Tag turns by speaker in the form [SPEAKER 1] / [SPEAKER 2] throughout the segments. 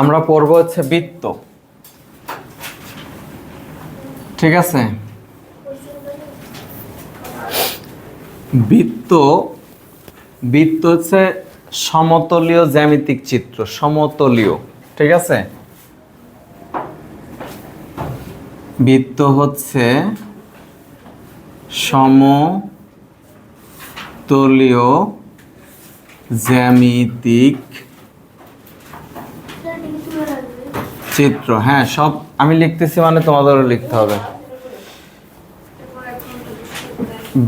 [SPEAKER 1] আমরা পড়ব হচ্ছে বৃত্ত। ঠিক আছে? বৃত্ত বৃত্ত হচ্ছে সমতলীয় জ্যামিতিক চিত্র, সমতলীয়। ঠিক আছে? বৃত্ত হচ্ছে সমতলীয় জ্যামিতিক চিত্র হ্যাঁ সব আমি লিখতেছি মানে তোমাদেরও লিখতে হবে।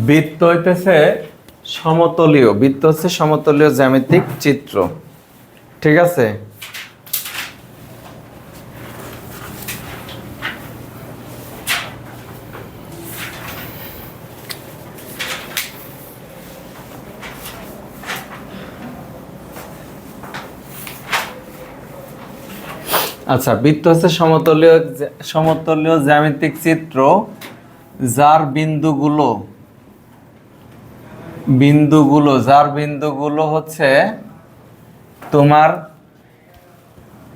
[SPEAKER 1] বৃত্ত হইতেছে সমতলীয়, বৃত্ত হচ্ছে সমতলীয় জ্যামিতিক চিত্র, ঠিক আছে? আচ্ছা বৃত্ত হচ্ছে সমতলীয় সমতলীয় জ্যামিতিক চিত্র যার বিন্দুগুলো বিন্দুগুলো, যার বিন্দুগুলো হচ্ছে তোমার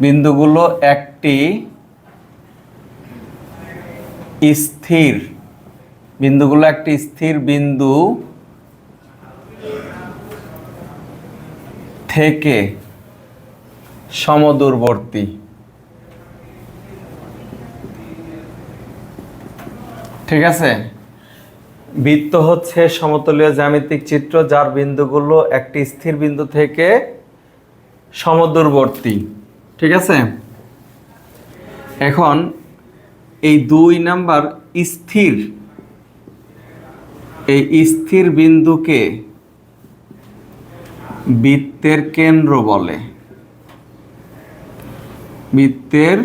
[SPEAKER 1] বিন্দুগুলো একটি স্থির, বিন্দুগুলো একটি স্থির বিন্দু থেকে সমদূরবর্তী। ঠিক আছে? বৃত্ত হচ্ছে সমতলীয় জ্যামিতিক চিত্র যার বিন্দুগুলো একটি স্থির বিন্দু থেকে সমদূরবর্তী। ঠিক আছে? এখন এই দুই নাম্বার স্থির, এই স্থির বিন্দুকে বৃত্তের কেন্দ্র বলে। বৃত্তের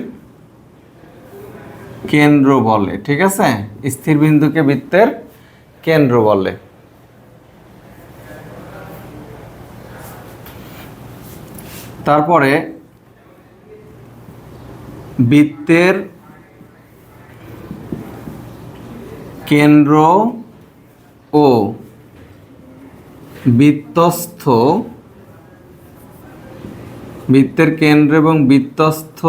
[SPEAKER 1] কেন্দ্র বলে, ঠিক আছে? স্থির বিন্দুকে বৃত্তের কেন্দ্র বলে। তারপরে বৃত্তের কেন্দ্র ও বৃত্তস্থ, বৃত্তের কেন্দ্র এবং বৃত্তস্থ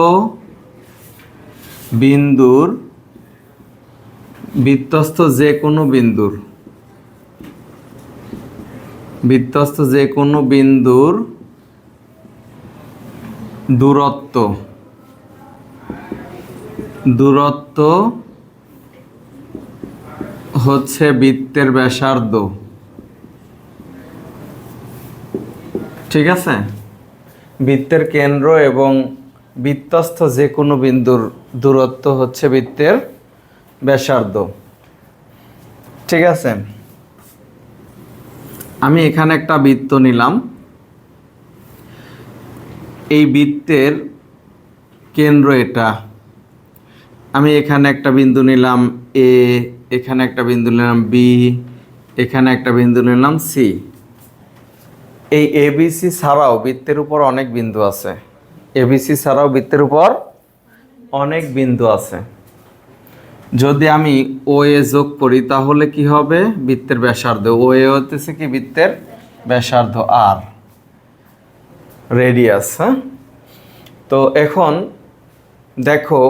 [SPEAKER 1] বিন্দুর বৃত্তস্থ যে কোনো বিন্দুর বৃত্তস্থ যে কোনো বিন্দুর দূরত্ব দূরত্ব হচ্ছে বৃত্তের ব্যাসার্ধ। ঠিক আছে? বৃত্তের কেন্দ্র এবং বৃত্তস্থ যে কোনো বিন্দুর দূরত্ব হচ্ছে বৃত্তের ব্যাসার্ধ। ঠিক আছে? আমি এখানে একটা বৃত্ত নিলাম। এই বৃত্তের কেন্দ্র এটা। আমি এখানে একটা বিন্দু নিলাম এ এখানে একটা বিন্দু নিলাম বি এখানে একটা বিন্দু নিলাম সি এই এবিসি ছাড়াও বৃত্তের উপর অনেক বিন্দু আছে। এবিসি ছাড়াও বৃত্তের উপর অনেক বিন্দু আছে। যদি আমি ও এ যোগ করি, তাহলে কি হবে? বৃত্তের ব্যাসার্ধ। ও এ হতেছে কি? বৃত্তের ব্যাসার্ধ আর রেডিয়াস হ্যাঁ? তো এখন দেখো,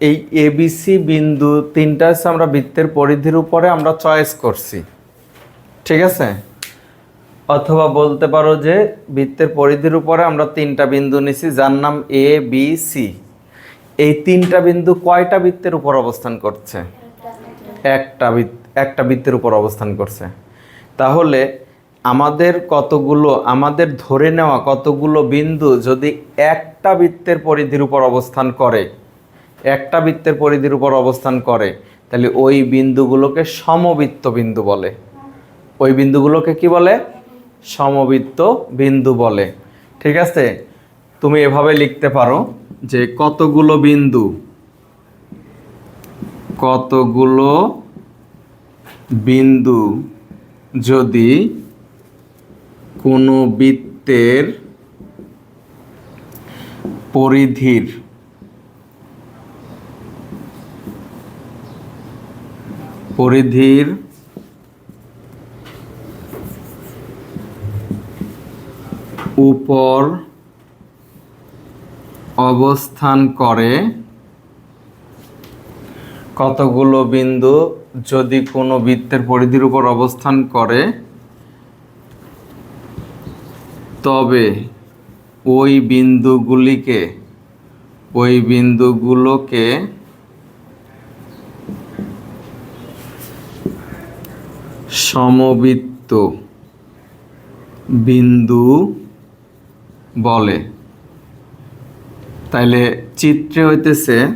[SPEAKER 1] এই এবিসি বিন্দু তিনটা হচ্ছে আমরা বৃত্তের পরিধির উপরে আমরা চয়েস করছি। ঠিক আছে? অথবা বলতে পারো যে বৃত্তের পরিধির উপরে আমরা তিনটা বিন্দু নিছি, যার নাম এ বি সি এই তিনটা বিন্দু কয়টা বৃত্তের উপর অবস্থান করছে? একটা একটা বৃত্তের উপর অবস্থান করছে। তাহলে আমাদের কতগুলো, আমাদের ধরে নেওয়া কতগুলো বিন্দু যদি একটা বৃত্তের পরিধির উপর অবস্থান করে, একটা বৃত্তের পরিধির উপর অবস্থান করে, তাহলে ওই বিন্দুগুলোকে সমবৃত্ত বিন্দু বলে। ওই বিন্দুগুলোকে কি বলে? সমবৃত্ত বিন্দু বলে। ঠিক আছে? তুমি এভাবে লিখতে পারো যে কতগুলো বিন্দু? কতগুলো বিন্দু যদি কোনো বৃত্তের পরিধির পরিধির উপর অবস্থান করে কতগুলো বিন্দু যদি কোনো বৃত্তের পরিধির উপর অবস্থান করে? তবে ওই বিন্দুগুলিকে, ওই বিন্দুগুলোকে সমবৃত্ত বিন্দু বলে। তাইলে চিত্রে হইতেছে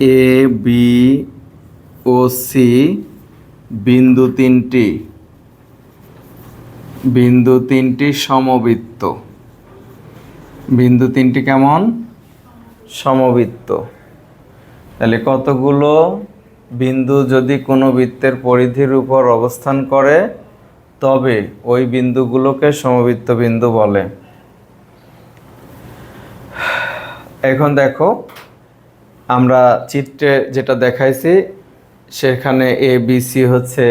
[SPEAKER 1] এ, বি ও সি বিন্দু তিনটি। বিন্দু তিনটি সমবৃত্ত। বিন্দু তিনটি কেমন? সমবৃত্ত। তাহলে কতগুলো বিন্দু যদি কোনো বৃত্তের পরিধির উপর অবস্থান করে, তবে ওই বিন্দুগুলোকে সমবৃত্ত বিন্দু বলে। এখন দেখো, আমরা চিত্রে যেটা দেখাইছি, সেখানে এ বি সি হচ্ছে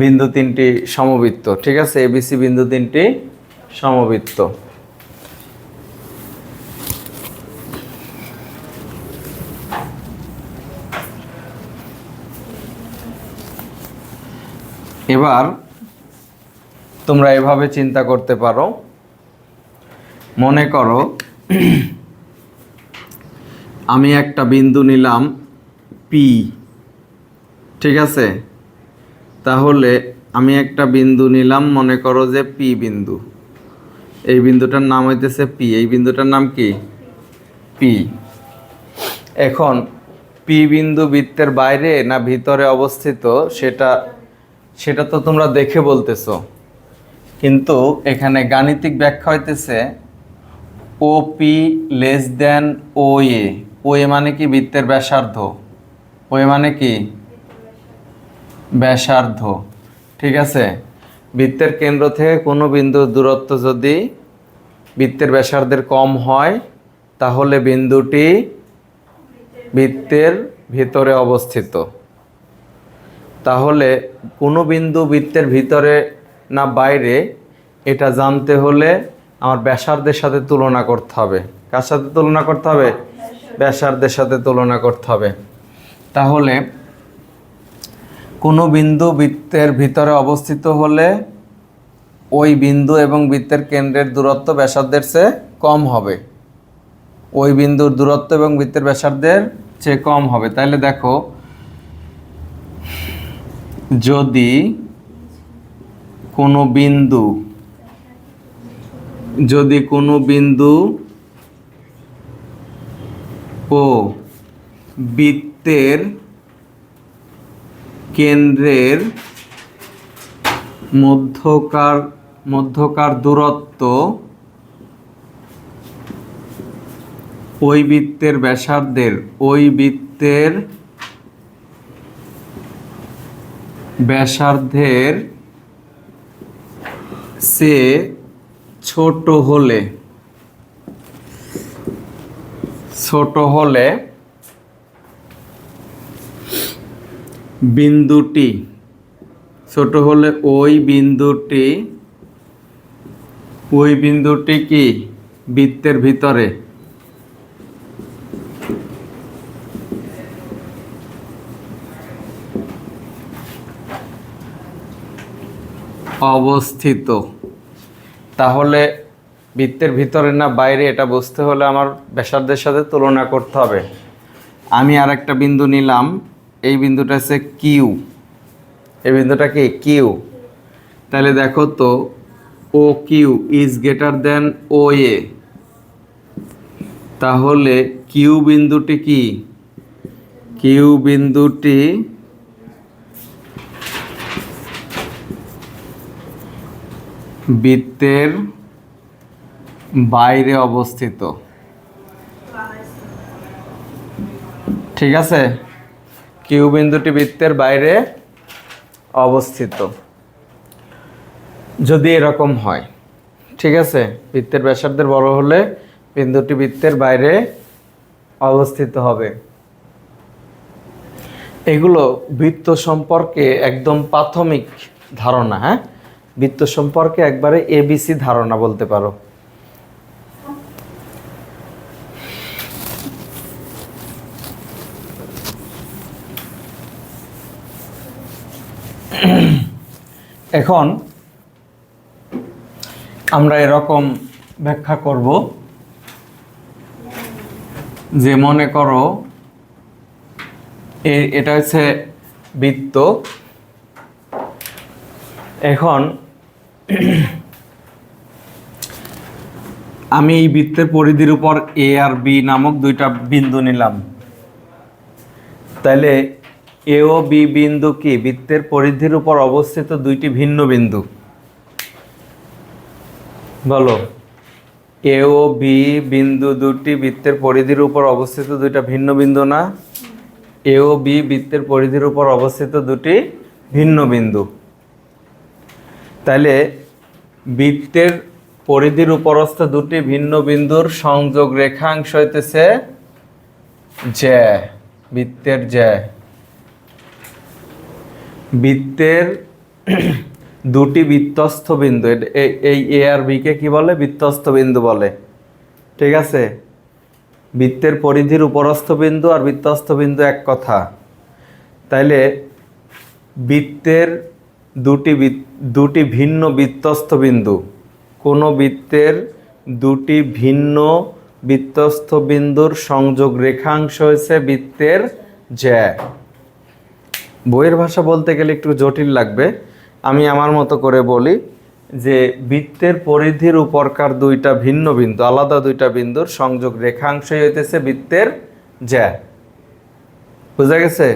[SPEAKER 1] বিন্দু তিনটি সমবৃত্ত, ঠিক আছে? এ বি সি বিন্দু তিনটি সমবৃত্ত। এবার তোমরা এভাবে চিন্তা করতে পারো। মনে করো আমি একটা বিন্দু নিলাম পি ঠিক আছে? তাহলে আমি একটা বিন্দু নিলাম, মনে করো যে পি বিন্দু। এই বিন্দুটার নাম হইতেছে পি এই বিন্দুটার নাম কি? পি এখন পি বিন্দু বৃত্তের বাইরে না ভিতরে অবস্থিত, সেটা সেটা তো তোমরা দেখে বলতেছো। কিন্তু এখানে গাণিতিক ব্যাখ্যা হইতেছে O P less than O এ ও এ মানে কি? বৃত্তের ব্যাসার্ধ। ও এ মানে কি? ব্যাসার্ধ। ঠিক আছে? বৃত্তের কেন্দ্র থেকে কোনো বিন্দুর দূরত্ব যদি বৃত্তের ব্যাসার্ধের কম হয়, তাহলে বিন্দুটি বৃত্তের ভিতরে অবস্থিত। তাহলে কোনো বিন্দু বৃত্তের ভিতরে না বাইরে, এটা জানতে হলে আমার ব্যাসার্ধের সাথে তুলনা করতে হবে। কার সাথে তুলনা করতে হবে? ব্যাসার্ধের সাথে তুলনা করতে হবে। তাহলে কোনো বিন্দু বৃত্তের ভিতরে অবস্থিত হলে ওই বিন্দু এবং বৃত্তের কেন্দ্রের দূরত্ব ব্যাসার্ধের চেয়ে কম হবে। ওই বিন্দুর দূরত্ব এবং বৃত্তের ব্যাসার্ধের চেয়ে কম হবে। তাহলে দেখো, যদি কোনো বিন্দু যদি কোনো বিন্দু ও বৃত্তের কেন্দ্রের মধ্যকার মধ্যকার দূরত্ব ওই বৃত্তের ব্যাসার্ধের, ওই বৃত্তের ব্যাসার্ধের সে ছোট হলে ছোট হলে বিন্দুটি, ছোট হলে ওই বিন্দুটি ওই বিন্দুটি কি? বৃত্তের ভিতরে। অবস্থিত। তাহলে বৃত্তের ভিতরে না বাইরে এটা বুঝতে হলে আমার ব্যাসার্ধের সাথে তুলনা করতে হবে। আমি আর একটা বিন্দু নিলাম, এই বিন্দুটা হচ্ছে কিউ এই বিন্দুটা কি? কিউ তাহলে দেখো তো O Q is greater than O A তাহলে কিউ বিন্দুটি কি? কিউ বিন্দুটি বৃত্তের বাইরে অবস্থিত। ঠিক আছে? কিউ বিন্দুটি বৃত্তের বাইরে অবস্থিত। যদি এরকম হয়, ঠিক আছে? বৃত্তের ব্যাসার্ধের বড় হলে বিন্দুটি বৃত্তের বাইরে অবস্থিত হবে। এগুলো বৃত্ত সম্পর্কে একদম প্রাথমিক ধারণা হ্যাঁ? বৃত্ত সম্পর্কে একবারে এবিসি ধারণা বলতে পারো। এখন আমরা এরকম ব্যাখ্যা করব যে মনে করো এটা হচ্ছে বৃত্ত। এখন আমি এই বৃত্তের পরিধির উপর এ আর বি নামক দুইটা বিন্দু নিলাম। তাহলে এ ও বি বিন্দু কি? বৃত্তের পরিধির উপর অবস্থিত দুইটি ভিন্ন বিন্দু। বলো। এ ও বি বিন্দু দুটি বৃত্তের পরিধির উপর অবস্থিত দুইটা ভিন্ন বিন্দু না? এ ও বি বৃত্তের পরিধির উপর অবস্থিত দুটি ভিন্ন বিন্দু। তাহলে বৃত্তের পরিধির উপরস্থ দুটি ভিন্ন বিন্দুর সংযোগ রেখাংশ হইতেছে জ্যা বৃত্তের জ্যা বৃত্তের দুটি বৃত্তস্থ বিন্দু এই এ আর বিকে কি বলে? বৃত্তস্থ বিন্দু বলে। ঠিক আছে? বৃত্তের পরিধির উপরস্থ বিন্দু আর বৃত্তস্থ বিন্দু এক কথা। তাইলে বৃত্তের দুটি দুটি ভিন্ন বৃত্তস্থ বিন্দু। কোনো বৃত্তের দুটি ভিন্ন বৃত্তস্থ বিন্দুর সংযোগ রেখাংশ হয়েছে বৃত্তের জ্যা বইয়ের ভাষা বলতে গেলে একটু জটিল লাগবে। আমি আমার মতো করে বলি যে বৃত্তের পরিধির উপরকার দুইটা ভিন্ন বিন্দু, আলাদা দুইটা বিন্দুর সংযোগ রেখাংশই হইতেছে বৃত্তের জ্যা বুঝা গেছে?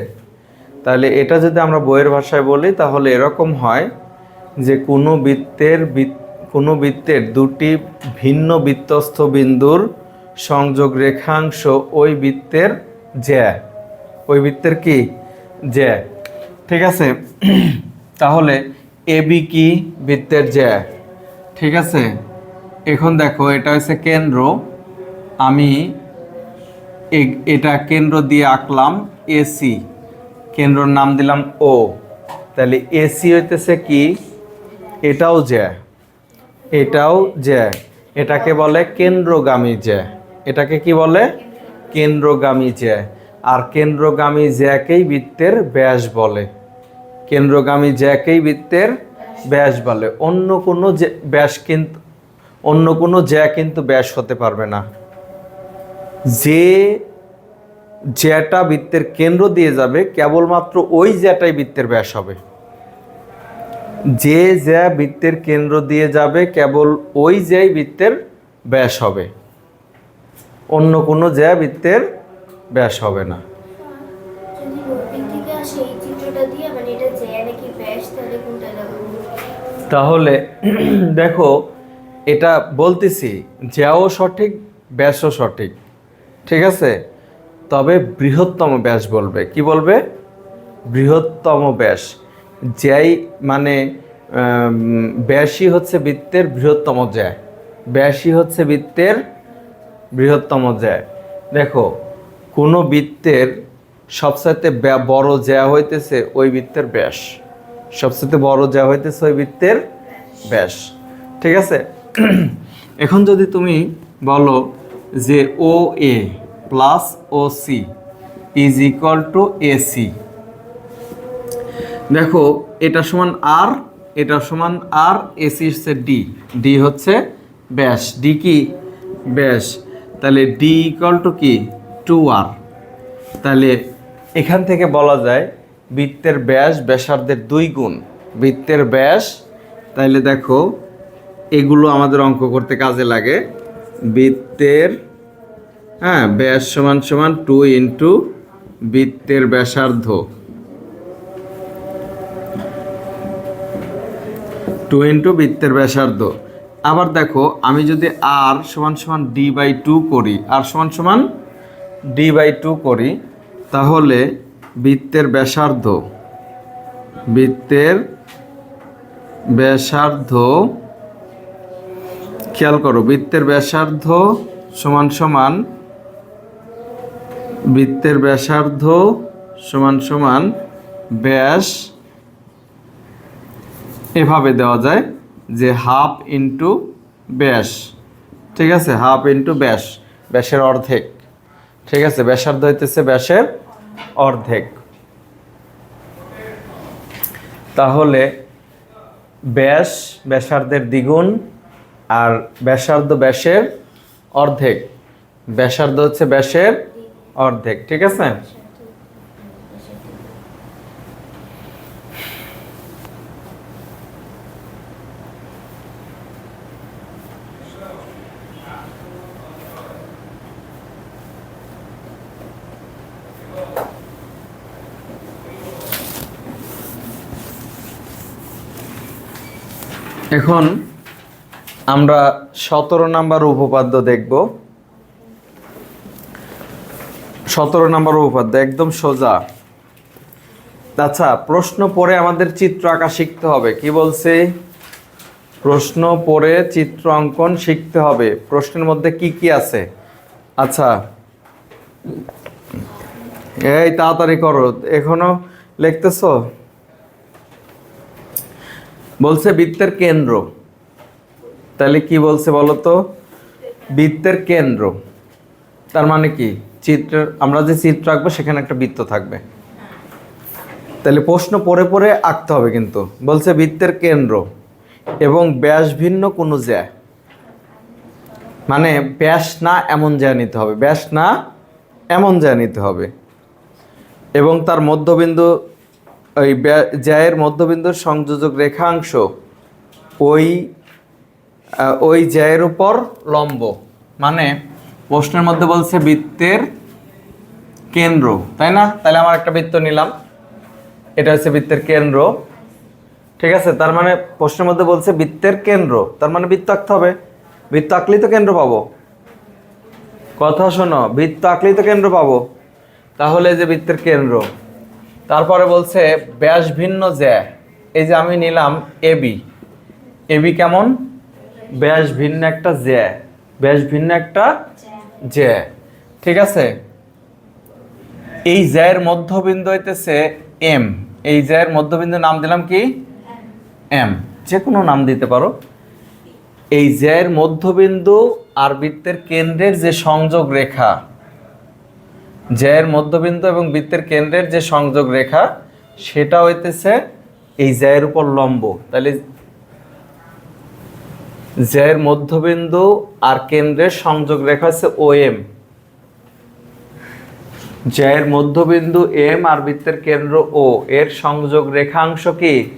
[SPEAKER 1] তাহলে এটা যদি আমরা বইয়ের ভাষায় বলি, তাহলে এরকম হয় যে কোনো বৃত্তের বৃত- কোনো বৃত্তের দুটি ভিন্ন বৃত্তস্থ বিন্দুর সংযোগ রেখাংশ ওই বৃত্তের জ্যা। ওই বৃত্তের কি? জ্যা। ঠিক আছে? তাহলে এ বি কি? বৃত্তের জ্যা। ঠিক আছে? এখন দেখো, এটা হচ্ছে কেন্দ্র। আমি এটা কেন্দ্র দিয়ে আঁকলাম এসি কেন্দ্রর নাম দিলাম ও তাহলে এসি হইতেছে কি? এটাও জ্যা এটাও জ্যা এটাকে বলে কেন্দ্রগামী জ্যা এটাকে কি বলে? কেন্দ্রগামী জ্যা আর কেন্দ্রগামী জ্যাকেই বৃত্তের ব্যাস বলে? কেন্দ্রগামী জ্যাকেই বৃত্তের ব্যাস বলে? অন্য কোনো ব্যাস কিন্তু অন্য কোনো জ্যা কিন্তু ব্যাস হতে পারবে না। যে জ্যাটা বৃত্তের কেন্দ্র দিয়ে যাবে কেবলমাত্র ওই জ্যাটাই বৃত্তের ব্যাস হবে। যে জ্যা বৃত্তের কেন্দ্র দিয়ে যাবে কেবল ওই জ্যাই বৃত্তের ব্যাস হবে। অন্য কোনো জ্যা বৃত্তের ব্যাস হবে না।
[SPEAKER 2] মানে তাহলে
[SPEAKER 1] দেখো এটা বলতেছি জ্যাও সঠিক ব্যাসও সঠিক। ঠিক আছে? তবে বৃহত্তম ব্যাস বলবে। কি বলবে? বৃহত্তম ব্যাস। জ্যাই মানে ব্যাসই হচ্ছে বৃত্তের বৃহত্তম জ্যা। ব্যাসই হচ্ছে বৃত্তের বৃহত্তম জ্যা। দেখো, কোনো বৃত্তের সবচাইতে বড় জ্যা হইতেছে ওই বৃত্তের ব্যাস। সবচেয়ে বড় যা হইতেছে ওই বৃত্তের ব্যাস। ঠিক আছে? এখন যদি তুমি বলো যে O, A plus O C is equal to A C. দেখো, এটা সমান আর, এটা সমান আর এসি হচ্ছে ডি। ডি হচ্ছে ব্যাস। ডি কি? ব্যাস। তাহলে ডি ইকুয়াল টু কি? Two R. তাহলে এখান থেকে বলা যায় বৃত্তের ব্যাস ব্যাসার্ধের দুই গুণ। বৃত্তের ব্যাস তাইলে দেখো, এগুলো আমাদের অঙ্ক করতে কাজে লাগে। বৃত্তের হ্যাঁ ব্যাস সমান সমান টু ইন্টু বৃত্তের ব্যাসার্ধ। টু ইন্টু বৃত্তের ব্যাসার্ধ। আবার দেখো, আমি যদি আর সমান সমান ডি বাই টু করি, আর সমান সমান ডি বাই টু করি, তাহলে বৃত্তের ব্যাসার্ধ বৃত্তের ব্যাসার্ধ, খেয়াল করো, বৃত্তের ব্যাসার্ধ সমান সমান বৃত্তের ব্যাসার্ধ সমান সমান ব্যাস এভাবে দেওয়া যায় যে হাফ ইন্টু ব্যাস। ঠিক আছে? হাফ ইন্টু ব্যাস, ব্যাসের অর্ধেক। ঠিক আছে? ব্যাসার্ধ হইতেছে ব্যাসের অর্ধেক। তাহলে ব্যাস, ব্যাসার্ধের দ্বিগুণ আর ব্যাসার্ধ ব্যাসের অর্ধেক। ব্যাসার্ধ হচ্ছে ব্যাসের অর্ধেক ঠিক আছে? এখন আমরা সতেরো নাম্বার উপপাদ্য দেখব। সতেরো নম্বর উপপাদ্য, একদম সোজা। আচ্ছা প্রশ্ন পড়ে আমাদের চিত্র আঁকা শিখতে হবে। কি বলছে? প্রশ্ন পড়ে চিত্র অঙ্কন শিখতে হবে। প্রশ্নের মধ্যে কি কি আছে? আচ্ছা। এই তাড়াতাড়ি করো। এখনও লিখতেছো? বলছে বৃত্তের কেন্দ্র। তাহলে কি বলছে বলো তো? বৃত্তের কেন্দ্র। তার মানে কি? চিত্র, আমরা যে চিত্র আঁকবো, সেখানে একটা বৃত্ত থাকবে। তাহলে প্রশ্ন পরে পরে আঁকতে হবে কিন্তু। বলছে বৃত্তের কেন্দ্র এবং ব্যাস ভিন্ন, কোনো জ্যা। মানে ব্যাস না, এমন জ্যা নিতে হবে। ব্যাস না, এমন জ্যা নিতে হবে। এবং তার মধ্যবিন্দু ওই জ্যায়ের মধ্যবিন্দুর সংযোজক রেখাংশ ওই ওই জ্যায়ের উপর লম্ব। মানে প্রশ্নের মধ্যে বলছে বৃত্তের কেন্দ্র, তাই না? তাহলে আমার একটা বৃত্ত নিলাম। এটা হচ্ছে বৃত্তের কেন্দ্র। ঠিক আছে? তার মানে প্রশ্নের মধ্যে বলছে বৃত্তের কেন্দ্র। তার মানে বৃত্ত আঁকতে হবে। বৃত্ত আঁকলেই তো কেন্দ্র পাবো। কথা শোনো, বৃত্ত আঁকলেই তো কেন্দ্র পাবো। তাহলে যে বৃত্তের কেন্দ্র, তারপরে বলছে ব্যাস ভিন্ন জ্যা। এই যে আমি নিলাম এবি এবি কেমন? ব্যাস ভিন্ন একটা জ্যা। ব্যাস ভিন্ন একটা জ্যা ঠিক আছে? এই জ্যায়ের মধ্যবিন্দু হইতেছে এম। এই জ্যায়ের মধ্যবিন্দু নাম দিলাম কি? এম। যে কোনো নাম দিতে পারো। এই জ্যায়ের মধ্যবিন্দু আর বৃত্তের কেন্দ্রের যে সংযোগ রেখা জ্যায়ের মধ্যবিন্দু এবং বৃত্তের কেন্দ্রের যে সংযোগ রেখা, সেটা হইতেছে এই জ্যায়ের উপর লম্ব। তাহলে জ্যায়ের মধ্যবিন্দু আর কেন্দ্রের সংযোগ রেখা হচ্ছে ও এম জ্যায়ের মধ্যবিন্দু এম আর বৃত্তের কেন্দ্র ও। এর সংযোগ রেখাংশ কি?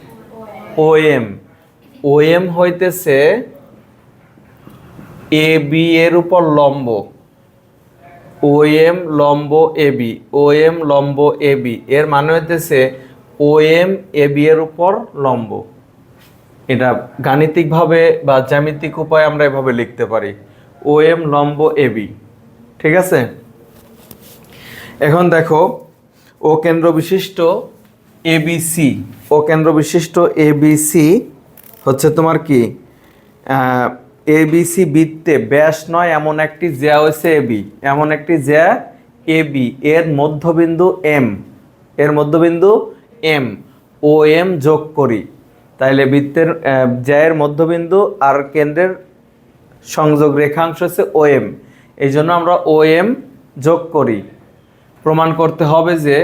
[SPEAKER 1] ও এম ও এম হইতেছে এ বি এর উপর লম্ব। ও এম লম্ব এ বি। ও এম লম্ব এ বি। এর মানে হইতেছে ও এম এ বি এর উপর লম্ব। এটা গাণিতিকভাবে বা জ্যামিতিক উপায়ে আমরা এভাবে লিখতে পারি। ও এম লম্ব এ বি, ঠিক আছে? এখন দেখো, ও কেন্দ্র বিশিষ্ট এবিসি ও কেন্দ্র বিশিষ্ট এবিসি হচ্ছে তোমার কি? এবিসি বৃত্তে ব্যাস নয় এমন একটি জ্যা হয়েছে এবি এমন একটি জ্যা এবি এর মধ্যবিন্দু এম, এর মধ্যবিন্দু এম ও এম যোগ করি। তাইলে বৃত্তের জ্যায়ের মধ্যবিন্দু আর কেন্দ্রের সংযোগ রেখাংশ হচ্ছে ও এম এই জন্য আমরা ও এম যোগ করি। প্রমাণ করতে হবে যে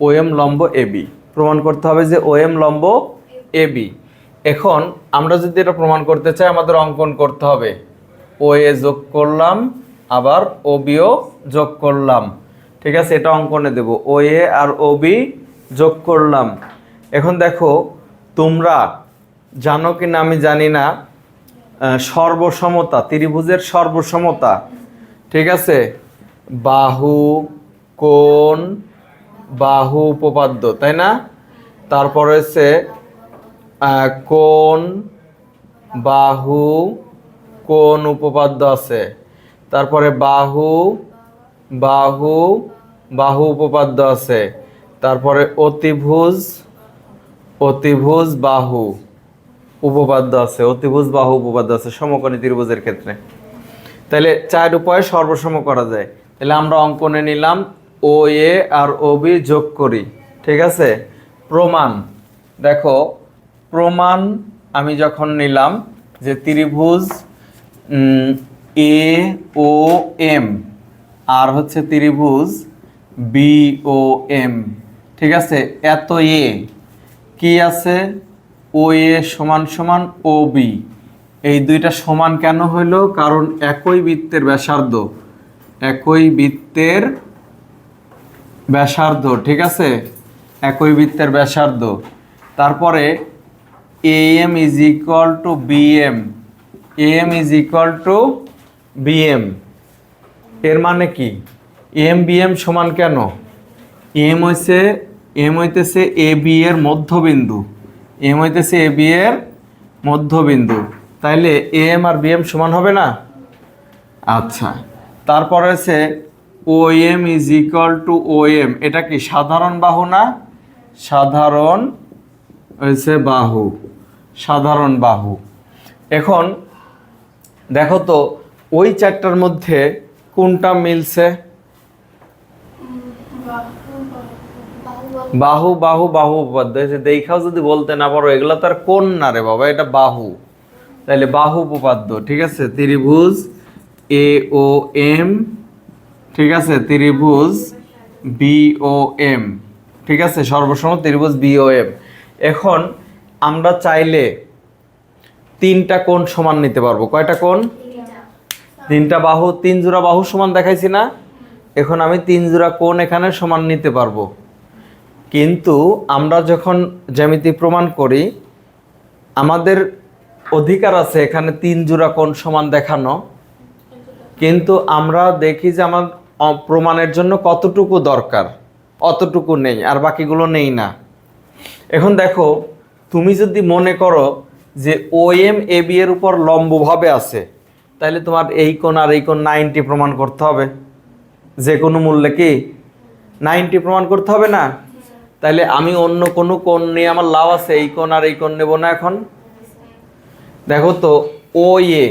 [SPEAKER 1] ও এম লম্ব এবি প্রমাণ করতে হবে যে ও এম লম্ব এবি এখন আমরা যদি এটা প্রমাণ করতে চাই, আমাদের অঙ্কন করতে হবে। ও এ যোগ করলাম, আবার ও বিও যোগ করলাম। ঠিক আছে, এটা অঙ্কনে দেব। ও এ আর ও বি যোগ করলাম। এখন দেখো তোমরা জানো কি না আমি জানি না সর্বসমতা, ত্রিভুজের সর্বসমতা, ঠিক আছে? বাহু কোন বাহু, উপপাদ্য, তাই না? তারপর হচ্ছে কোন বাহু কোন উপপাদ্য আছে। তারপরে বাহু বাহু বাহু, উপপাদ্য আছে। তারপরে অতিভুজ অতিভুজ বাহু উপপাদ্য আছে, অতিভুজ বাহু উপপাদ্য আছে, সমকোণী ত্রিভুজের ক্ষেত্রে। তাহলে চার উপায়ে সর্বসম করা যায়। তাহলে আমরা অঙ্কনে নিলাম ও এ আর ও বি যোগ করি, ঠিক আছে? প্রমাণ, দেখো, প্রমাণ আমি যখন নিলাম যে ত্রিভুজ এ ও এম আর হচ্ছে ত্রিভুজ বি ও এম ঠিক আছে? এত এ কি আছে? ও এ সমান সমান ও বি এই দুইটা সমান কেন হইল? কারণ একই বৃত্তের ব্যাসার্ধ। একই বৃত্তের ব্যাসার্ধ, ঠিক আছে? একই বৃত্তের ব্যাসার্ধ। তারপরে A M is equal to B M A M is equal to B M এর মানে কি? এম বি এম সমান কেন? এম হইছে এম হইতেছে এ বি এর মধ্যবিন্দু। এম হইতেছে এ বি এর মধ্যবিন্দু। তাইলে এ এম আর বি এম সমান হবে না? আচ্ছা। তারপরে আছে O M is equal to O M. এটা কি সাধারণ বাহু না? সাধারণ হয়েছে বাহু। সাধারণ বাহু। এখন দেখো তো, ওই চারটার মধ্যে কোনটা মিলছে? বাহু বাহু বাহু এই যে দেখাও যদি বলতে না পারো, এগুলো তো আর কোন না রে বাবা, এটা বাহু। তাহলে বাহু উপপাদ্য, ঠিক আছে? ত্রিভুজ, এ ও এম, ঠিক আছে? ত্রিভুজ, বি ও এম, ঠিক আছে? সর্বসম ত্রিভুজ, বি ও এম। এখন আমরা চাইলে তিনটা কোণ সমান নিতে পারব। কয়টা কোণ? তিনটা বাহু, তিন জোড়া বাহু সমান দেখাইছি না? এখন আমি তিন জোড়া কোণ এখানে সমান নিতে পারব। কিন্তু আমরা যখন জ্যামিতি প্রমাণ করি, আমাদের অধিকার আছে এখানে তিন জোড়া কোণ সমান দেখানো। কিন্তু আমরা দেখি যে আমার প্রমাণের জন্য কতটুকু দরকার, অতটুকু নেই, আর বাকিগুলো নেই না। এখন দেখো, তুমি যদি মনে করো যে ও এম এ বি এর উপর লম্বভাবে আছে তাহলে তোমার এই কোণ আর এই কোণ নাইনটি প্রমাণ করতে হবে। যে কোনো মূল্যে কি? নাইনটি প্রমাণ করতে হবে না? তাহলে আমি অন্য কোনো কোণ নিয়ে আমার লাভ আছে, এই কোণ আর এই কোণ নেব না এখন? দেখো তো ও এ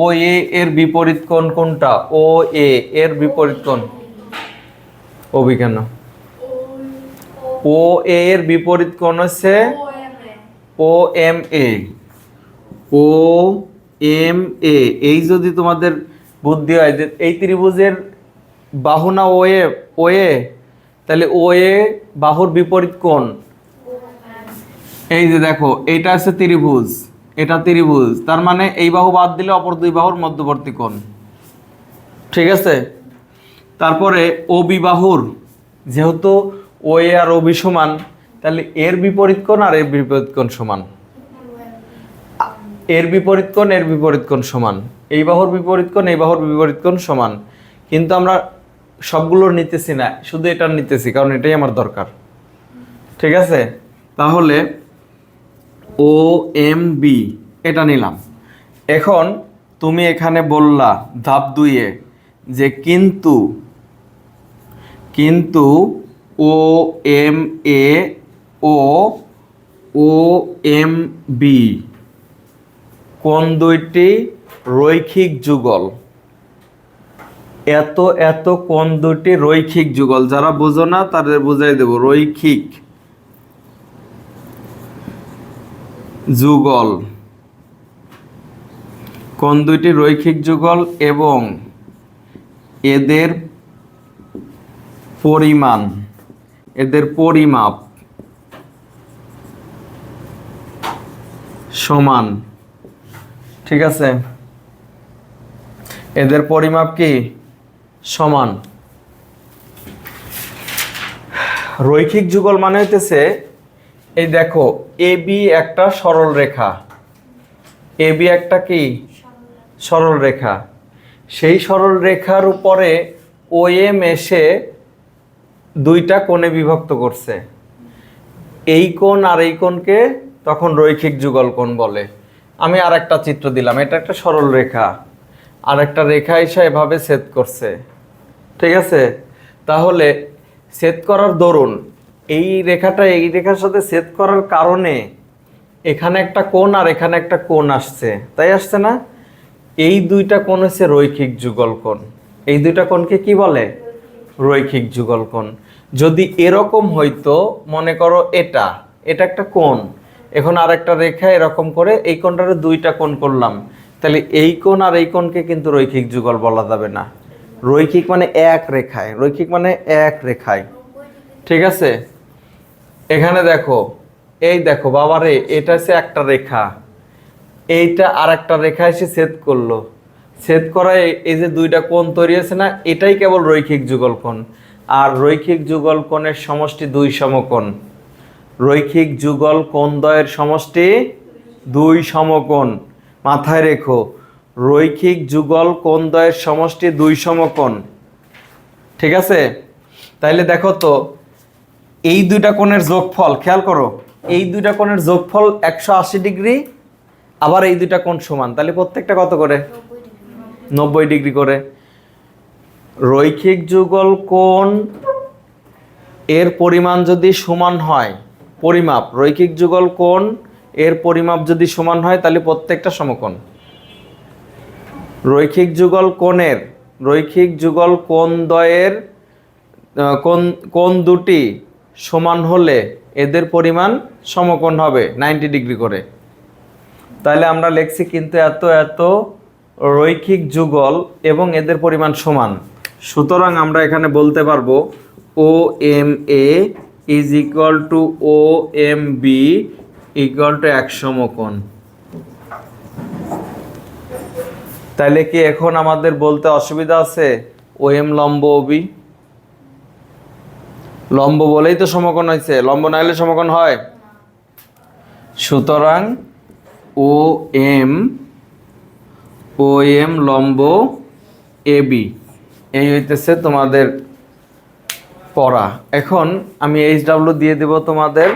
[SPEAKER 1] ও এ এর বিপরীত কোণ কোনটা? ও এ এর বিপরীত কোণ। ওবি কেন? ও এ এর বিপরীত কোণ হচ্ছে O M A O M এ এই যদি তোমাদের বুদ্ধি হয় যে এই ত্রিভুজের বাহু না ও এ ও এ তাহলে ও এ বাহুর বিপরীত কোণ? এই যে দেখো, এটা আছে ত্রিভুজ, এটা ত্রিভুজ, তার মানে এই বাহু বাদ দিলে অপর দুই বাহুর মধ্যবর্তী কোণ। ঠিক আছে? তারপরে ও বিবাহুর যেহেতু ও এ আর ও বি সমান, তাহলে এর বিপরীত কোণ আর এর বিপরীত কোণ সমান। এর বিপরীত কোণ, এর বিপরীত কোণ সমান। এই বাহুর বিপরীত কোণ, এই বাহুর বিপরীত কোণ সমান। কিন্তু আমরা সবগুলোর নিতেছি না, শুধু এটার নিতেছি, কারণ এটাই আমার দরকার। ঠিক আছে? তাহলে ও এম বি এটা নিলাম। এখন তুমি এখানে বললা ধাপ দুইয়ে যে কিন্তু কিন্তু O M A O O M B কোন দুইটি রৈখিক যুগল? এত এত কোন দুটি রৈখিক যুগল? যারা বোঝো না, তাদের বুঝাই দেব। রৈখিক যুগল। কোন দুটি রৈখিক যুগল এবং এদের পরিমাণ? এদের পরিমাপ সমান। ঠিক আছে? এদের পরিমাপ কি? সমান। রৈখিক যুগল মানে হইতেছে, এই দেখো, এ বি একটা সরল রেখা। এ বি একটা কি? সরল রেখা। সেই সরল রেখার উপরে ও এম এসে দুইটা কোণে বিভক্ত করছে। এই কোণ আর এই কোণকে তখন রৈখিক যুগল কোণ বলে। আমি আর একটা চিত্র দিলাম, এটা একটা সরল রেখা। আর একটা রেখা এসে এভাবে ছেদ করছে। ঠিক আছে? তাহলে ছেদ করার দরুন, এই রেখাটা এই রেখার সাথে ছেদ করার কারণে এখানে একটা কোণ আর এখানে একটা কোণ আসছে। তাই আসছে না? এই দুইটা কোণ হচ্ছে রৈখিক যুগল কোণ। এই দুইটা কোণকে কি বলে? রৈখিক যুগল কোণ। যদি এরকম হইতো, মনে করো এটা এটা একটা কোণ। এখন আর একটা রেখা এরকম করে এই কোণটারে দুইটা কোণ করলাম। তাহলে এই কোণ আর এই কোণকে কিন্তু রৈখিক যুগল বলা যাবে না। রৈখিক মানে এক রেখায়, রৈখিক মানে এক রেখায়। ঠিক আছে? এখানে দেখো, এই দেখো বাবারে এটা হচ্ছে একটা রেখা। এইটা আর একটা রেখা এসে ছেদ করল। ছেদ করায় এই যে দুইটা কোণ তৈরি হয়েছে না, এটাই কেবল রৈখিক যুগল কোণ আর রৈখিক যুগল কোণের সমষ্টি দুই সমকোণ। রৈখিক যুগল কোণদ্বয়ের সমষ্টি দুই সমকোণ। মাথায় রেখো রৈখিক যুগল কোণদ্বয়ের সমষ্টি দুই সমকোণ? ঠিক আছে? তাইলে দেখো তো, এই দুইটা কোণের যোগফল, খেয়াল করো, এই দুইটা কোণের যোগফল একশো আশি ডিগ্রি, আবার এই দুইটা কোণ সমান। তাহলে প্রত্যেকটা কত করে?
[SPEAKER 2] নব্বই ডিগ্রি
[SPEAKER 1] করে। রৈখিক যুগল কোণ, এর পরিমাণ যদি সমান হয়, পরিমাপ, রৈখিক যুগল কোণ, এর পরিমাপ যদি সমান হয় তাহলে প্রত্যেকটা সমকোণ। রৈখিক যুগল কোণের, রৈখিক যুগল কোণ দ্বয়ের কোন কোণ দুটি সমান হলে এদের পরিমাণ সমকোণ হবে নাইনটি ডিগ্রি করে। তাহলে আমরা লিখছি কিন্তু এত এত রৈখিক যুগল এবং এদের পরিমাণ সমান। সুতরাং আমরা এখানে বলতে পারব O M A is equal to O M B equal to এক সমকোণ। তাহলে কি এখন আমাদের বলতে অসুবিধা আছে? ও এম লম্ব ও বি লম্ব বলেই তো সমকোণ হয়েছে। লম্ব না হলে সমকোণ হয়? সুতরাং ও এম ও এম লম্ব এ বি। এই হইতেছে তোমাদের পড়া। এখন আমি এইচ ডাব্লিউ দিয়ে দেব তোমাদের